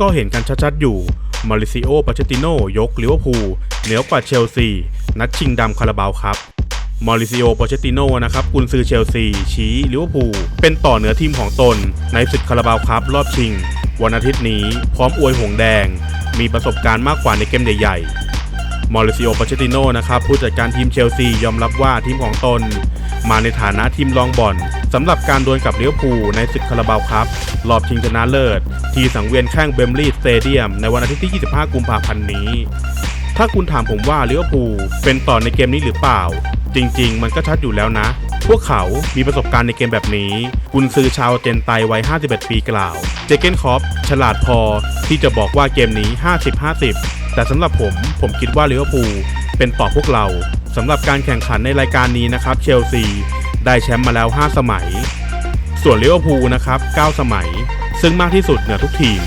ก็เห็นกันชัดๆอยู่มาริซิโอปาเชติโนยกลิเวอร์พูลเหนือกว่าเชลซี นัดชิงดำคาราบาวครับมาริซิโอปาเชติโนนะครับกุนซือเชลซี ชี้ลิเวอร์พูลเป็นต่อเหนือทีมของตน ในศึกคาราบาวครับรอบชิง วันอาทิตย์นี้พร้อมอวยหงแดง มีประสบการณ์มากกว่าในเกมใหญ่ๆมอริซิโอปาเชติโนนะครับผู้จัดการทีมเชลซียอมรับว่าทีมของตน มาในฐานะทีมรองบอล สำหรับการดวลกับเลิเวอร์พูลในศึกคาราบาวครับรอบชิงชนะเลิศ ที่สังเวียนแข้งเบมลีสเตเดียมในวันอาทิตย์ที่ 25 กุมภาพันธ์นี้ ถ้าคุณถามผมว่าเลิเวอร์พูลเป็นต่อในเกมนี้หรือเปล่า จริง ๆ มันก็ชัดอยู่แล้วนะ พวกเขามีประสบการณ์ในเกมแบบนี้กุนซือชาวเจนไตวัย 51 ปีกล่าว เจเกนคอปฉลาดพอที่จะบอกว่าเกมนี้ 50-50 แต่สำหรับผมผมคิดว่าเลิเวอร์พูลเป็นต่อพวกเราสำหรับการแข่งขันในรายการนี้นะครับเชลซี ได้แชมป์มาแล้ว 5 สมัย ส่วนลิเวอร์พูลนะครับ 9 สมัย ซึ่งมากที่สุดเหนือทุกทีม